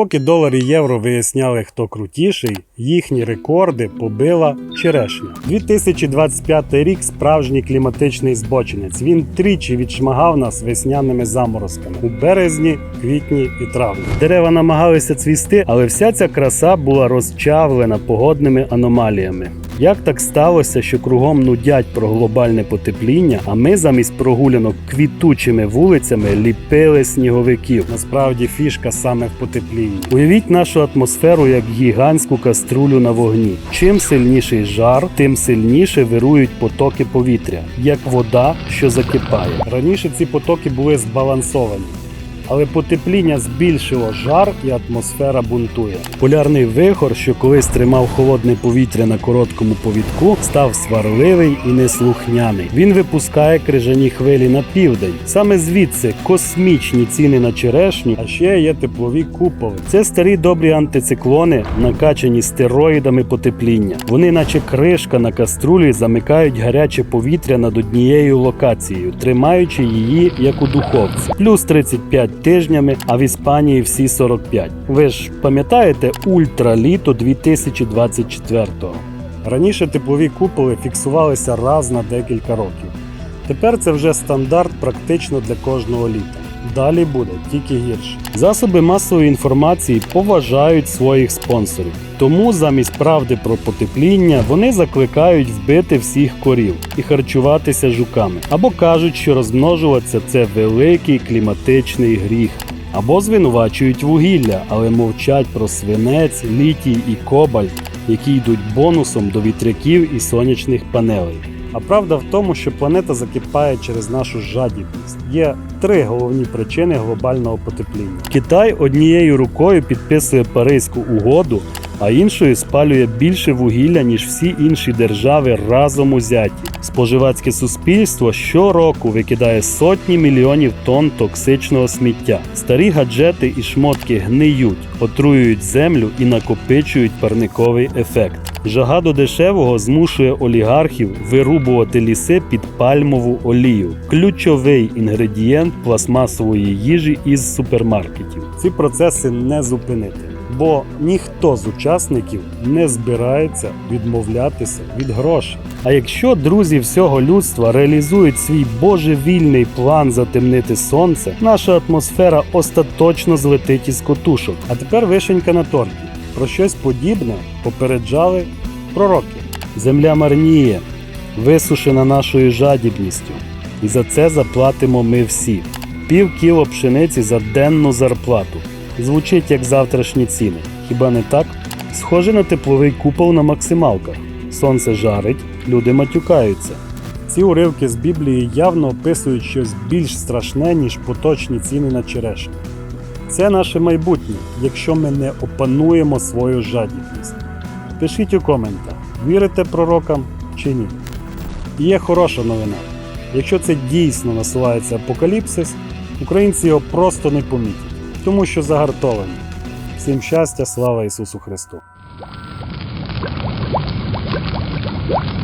Поки долар і євро виясняли, хто крутіший, їхні рекорди побила черешня. 2025 рік справжній кліматичний збочинець. Він тричі відшмагав нас весняними заморозками у березні, квітні і травні. Дерева намагалися цвісти, але вся ця краса була розчавлена погодними аномаліями. Як так сталося, що кругом нудять про глобальне потепління, а ми замість прогулянок квітучими вулицями ліпили сніговиків? Насправді фішка саме в потеплінні. Уявіть нашу атмосферу як гігантську каструлю на вогні. Чим сильніший жар, тим сильніше вирують потоки повітря, як вода, що закипає. Раніше ці потоки були збалансовані. Але потепління збільшило жар і атмосфера бунтує. Полярний вихор, що колись тримав холодне повітря на короткому повідку, став сварливий і неслухняний. Він випускає крижані хвилі на південь. Саме звідси космічні ціни на черешню, а ще є теплові куполи. Це старі добрі антициклони, накачані стероїдами потепління. Вони, наче кришка на каструлі, замикають гаряче повітря над однією локацією, тримаючи її як у духовці. Плюс 35 тижнями, а в Іспанії всі 45. Ви ж пам'ятаєте ультраліто 2024-го? Раніше теплові куполи фіксувалися раз на декілька років. Тепер це вже стандарт практично для кожного літа. Далі буде тільки гірше. Засоби масової інформації поважають своїх спонсорів. Тому замість правди про потепління вони закликають вбити всіх корів і харчуватися жуками, або кажуть, що розмножуватися це великий кліматичний гріх. Або звинувачують вугілля, але мовчать про свинець, літій і кобальт, які йдуть бонусом до вітряків і сонячних панелей. А правда в тому, що планета закипає через нашу жадібність. Є три головні причини глобального потепління. Китай однією рукою підписує Паризьку угоду, а іншою спалює більше вугілля, ніж всі інші держави разом узяті. Споживацьке суспільство щороку викидає сотні мільйонів тонн токсичного сміття. Старі гаджети і шмотки гниють, отруюють землю і накопичують парниковий ефект. Жага до дешевого змушує олігархів вирубувати ліси під пальмову олію, ключовий інгредієнт пластмасової їжі із супермаркетів. Ці процеси не зупинити, бо ніхто з учасників не збирається відмовлятися від грошей. А якщо друзі всього людства реалізують свій божевільний план затемнити сонце, наша атмосфера остаточно злетить із котушок. А тепер вишенька на торті. Про щось подібне попереджали пророки. Земля марніє, висушена нашою жадібністю, і за це заплатимо ми всі. Пів кіло пшениці за денну зарплату. Звучить як завтрашні ціни. Хіба не так? Схоже на тепловий купол на максималках. Сонце жарить, люди матюкаються. Ці уривки з Біблії явно описують щось більш страшне, ніж поточні ціни на черешню. Це наше майбутнє, якщо ми не опануємо свою жадібність. Пишіть у коментах, вірите пророкам чи ні. І є хороша новина. Якщо це дійсно насувається апокаліпсис, українці його просто не помітять, тому що загартовані. Всім щастя, слава Ісусу Христу!